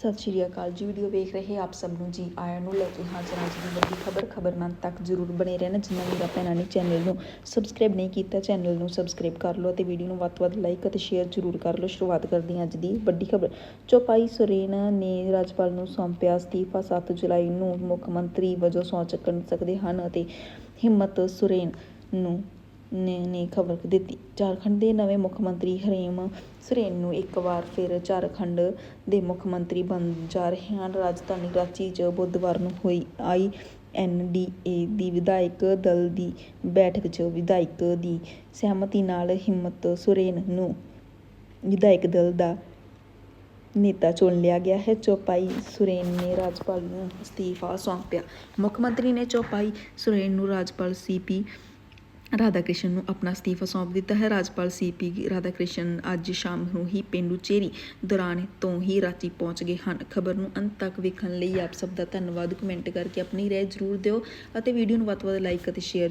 ਸਤਿ ਸ਼੍ਰੀ ਅਕਾਲ ਜੀ। ਵੀਡੀਓ ਵੇਖ ਰਹੇ ਆਪ ਸਭ ਨੂੰ ਜੀ। ਆਇਆਂ ਨੂੰ ਲੈ ਕੇ ਹਾਜ਼ਰ ਹਾਂ। ਜੀ ਵੱਡੀ ਖਬਰ ਖਬਰ ਤੱਕ ਜ਼ਰੂਰ ਬਣੇ ਰਹਿਣਾ। ਜਿਨ੍ਹਾਂ ਵੀਰਾਂ ਭੈਣਾਂ ਨੇ ਚੈਨਲ ਨੂੰ ਸਬਸਕ੍ਰਾਈਬ ਨਹੀਂ ਕੀਤਾ, ਚੈਨਲ ਨੂੰ ਸਬਸਕ੍ਰਾਈਬ ਕਰ ਲਓ ਅਤੇ ਵੀਡੀਓ ਨੂੰ ਵੱਧ ਤੋਂ ਵੱਧ ਲਾਈਕ ਅਤੇ ਸ਼ੇਅਰ ਜ਼ਰੂਰ ਕਰ ਲਓ। ਸ਼ੁਰੂਆਤ ਕਰਦੇ ਹਾਂ ਅੱਜ ਦੀ ਵੱਡੀ ਖਬਰ। ਚੌਪਾਈ ਸੁਰੇਨ ਨੇ ਰਾਜਪਾਲ ਨੂੰ ਸੌਂਪਿਆ ਅਸਤੀਫਾ। 7 ਜੁਲਾਈ ਨੂੰ ਮੁੱਖ ਮੰਤਰੀ ਵਜੋਂ ਸਹੁੰ ਚੱਕਣ ਸਕਦੇ ਹਨ ਅਤੇ ਹਿੰਮਤ ਸੁਰੇਨ ਨੂੰ ਨੇ ਖਬਰ ਦਿੱਤੀ। ਝਾਰਖੰਡ ਦੇ ਨਵੇਂ ਮੁੱਖ ਮੰਤਰੀ ਹਰੇਮ ਸੋਰੇਨ ਨੂੰ ਇੱਕ ਵਾਰ ਫਿਰ ਝਾਰਖੰਡ ਦੇ ਮੁੱਖ ਮੰਤਰੀ ਬਣ ਜਾ ਰਹੇ ਹਨ। ਰਾਜਧਾਨੀ ਰਾਂਚੀ 'ਚ ਬੁੱਧਵਾਰ ਨੂੰ ਹੋਈ ਆਈ ਐਨ ਡੀ ਏ ਦੀ ਵਿਧਾਇਕ ਦਲ ਦੀ ਬੈਠਕ 'ਚ ਵਿਧਾਇਕ ਦੀ ਸਹਿਮਤੀ ਨਾਲ ਹਿੰਮਤ ਸੋਰੇਨ ਨੂੰ ਵਿਧਾਇਕ ਦਲ ਦਾ ਨੇਤਾ ਚੁਣ ਲਿਆ ਗਿਆ ਹੈ। ਚੌਪਾਈ ਸੁਰੇਨ ਨੇ ਰਾਜਪਾਲ ਨੂੰ ਅਸਤੀਫਾ ਸੌਂਪਿਆ। ਮੁੱਖ ਮੰਤਰੀ ਨੇ ਚੌਪਾਈ ਸੁਰੇਨ ਨੂੰ ਰਾਜਪਾਲ ਸੀਪੀ ਰਾਧਾ ਕ੍ਰਿਸ਼ਨ ਨੂੰ ਆਪਣਾ ਅਸਤੀਫਾ ਸੌਂਪ ਦਿੱਤਾ ਹੈ। ਰਾਜਪਾਲ ਸੀਪੀ ਰਾਧਾਕ੍ਰਿਸ਼ਨ ਅੱਜ ਸ਼ਾਮ ਨੂੰ ਹੀ ਪਿੰਡੂ ਚੇਰੀ ਦੌਰਾਨ ਤੋਂ ਹੀ ਰਾਂਚੀ ਪਹੁੰਚ ਗਏ ਹਨ। ਖਬਰ ਨੂੰ ਅੰਤ ਤੱਕ ਵੇਖਣ ਲਈ ਆਪ ਸਭ ਦਾ ਧੰਨਵਾਦ। ਕਮੈਂਟ ਕਰਕੇ ਆਪਣੀ ਰਾਏ ਜ਼ਰੂਰ ਦਿਓ ਅਤੇ ਵੀਡੀਓ ਨੂੰ ਵੱਧ ਤੋਂ ਵੱਧ ਲਾਈਕ ਅਤੇ ਸ਼ੇਅਰ